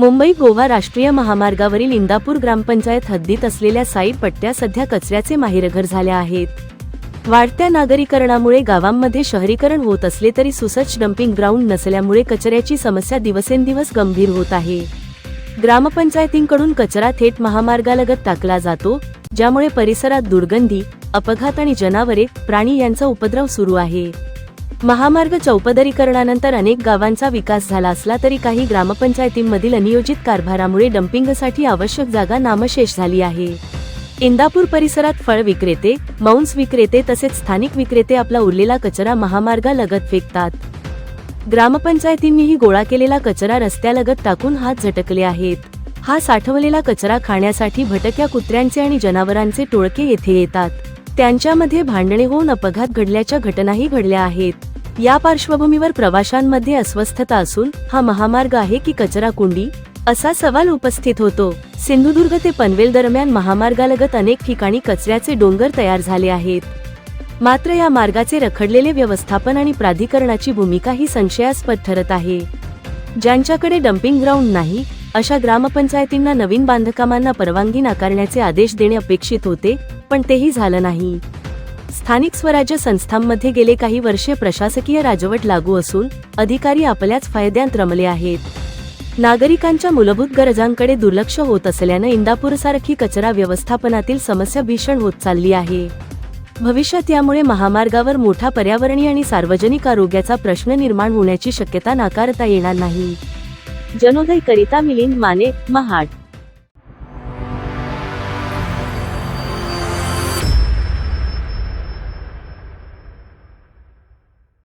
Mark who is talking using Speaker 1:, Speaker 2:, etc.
Speaker 1: मुंबई गोवा राष्ट्रीय महामार्गावरील इंदापूर ग्रामपंचायत हद्दीत असलेल्या साई पट्ट्या सध्या कचऱ्याचे माहेरघर झाल्या आहेत. वाढत्या नागरीकरणामुळे गावांमध्ये शहरीकरण होत असले तरी सुसज्ज डम्पिंग ग्राउंड नसल्यामुळे कचऱ्याची समस्या दिवसेंदिवस गंभीर होत आहे. ग्रामपंचायतींकडून कचरा थेट महामार्गालगत टाकला जातो ज्यामुळे परिसरात दुर्गंधी अपघात आणि जनावरे प्राणी यांचा उपद्रव सुरू आहे. महामार्ग चौपदरीकरणानंतर अनेक गावांचा विकास झाला असला तरी काही ग्रामपंचायतींमधील अनियोजित कारभारामुळे डम्पिंगसाठी आवश्यक जागा नामशेष झाली आहे. इंदापूर परिसरात फळ विक्रेते मांस विक्रेते तसेच स्थानिक विक्रेते आपला उरलेला कचरा महामार्गालगत फेकतात. ग्रामपंचायतींनीही गोळा केलेला कचरा रस्त्यालगत टाकून हात झटकले आहेत. हा साठवलेला कचरा खाण्यासाठी भटक्या कुत्र्यांचे आणि जनावरांचे टोळके येथे येतात. त्यांच्यामध्ये भांडणे होऊन अपघात घडल्याच्या घटनाही घडल्या आहेत. या पार्श्वभूमीवर प्रवाशांमध्ये अस्वस्थता असून हा महामार्ग आहे की कचरा कुंडी असा सवाल उपस्थित होतो. सिंधुदुर्ग ते पनवेल दरम्यान महामार्गालगत अनेक ठिकाणी कचऱ्याचे डोंगर तयार झाले आहेत. मात्र या मार्गाचे रखडलेले व्यवस्थापन आणि प्राधिकरणाची भूमिका ही संशयास्पद ठरत आहे. ज्यांच्याकडे डम्पिंग ग्राउंड नाही अशा ग्रामपंचायतींना नवीन बांधकामांना परवानगी नाकारण्याचे आदेश देणे अपेक्षित होते पण तेही झालं नाही. स्थानिक स्वराज्य संस्थांमध्ये गेले काही वर्षे प्रशासकीय राजवट लागू असून अधिकारी आपल्याच फायद्यात रमले आहेत. नागरिकांच्या मूलभूत गरजांकडे दुर्लक्ष होत असल्यानं इंदापूरसारखी कचरा व्यवस्थापनातील समस्या भीषण होत चालली आहे. भविष्यात यामुळे महामार्गावर मोठा पर्यावरणीय आणि सार्वजनिक आरोग्याचा प्रश्न निर्माण होण्याची शक्यता नाकारता येणार नाही. जनोदय करिता मिलिंद माने महाड.